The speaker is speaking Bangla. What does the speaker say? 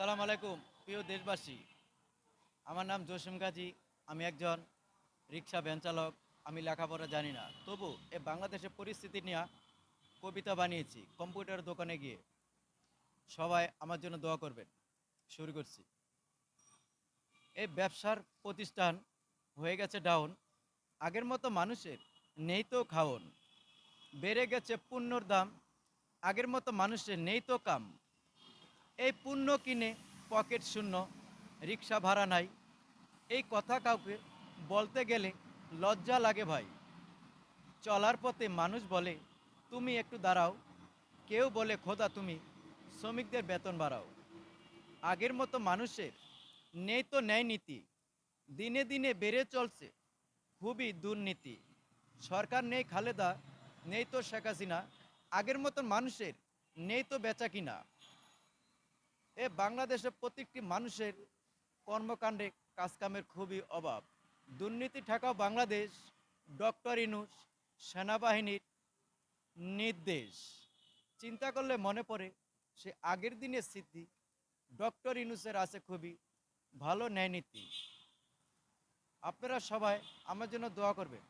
সালাম আলাইকুম, প্রিয় দেশবাসী। আমার নাম জসিম গাজী, আমি একজন রিক্সা ভ্যান চালক, আমি লেখাপড়া জানি না। তবু এ বাংলাদেশের পরিস্থিতি নিয়ে কবিতা বানিয়েছি কম্পিউটার দোকানে গিয়ে। সবাই আমার জন্য দোয়া করবেন। শুরু করছি। এই ব্যবসার প্রতিষ্ঠান হয়ে গেছে ডাউন আগের মতো মানুষের নেই তো খাওন। বেড়ে গেছে পণ্যর দাম। আগের মতো মানুষের নেই তো কাম। এই পুণ্য কিনে পকেট শূন্য, রিক্সা ভাড়া নাই। এই কথা কাউকে বলতে গেলে লজ্জা লাগে ভাই। চলার পথে মানুষ বলে, তুমি একটু দাঁড়াও। কেউ বলে, খোদা, তুমি শ্রমিকদের বেতন বাড়াও। আগের মতো মানুষের নেই তো ন্যায় নীতি। দিনে দিনে বেড়ে চলছে খুবই দুর্নীতি। সরকার নেই খালেদা, নেই তো শেখ হাসিনা। আগের মতন মানুষের নেই তো বেচা কিনা। এ বাংলাদেশের প্রত্যেকটি মানুষের কর্মকাণ্ডে কাজকামের খুবই অভাব। দুর্নীতি ঠেকাও বাংলাদেশ, ডক্টর ইনুস, সেনাবাহিনীর নির্দেশ। চিন্তা করলে মনে পড়ে, সে আগের দিনের স্মৃতি ডক্টর ইনুসের আছে খুবই ভালো ন্যায় নীতি আপনারা সবাই আমার জন্য দোয়া করবেন।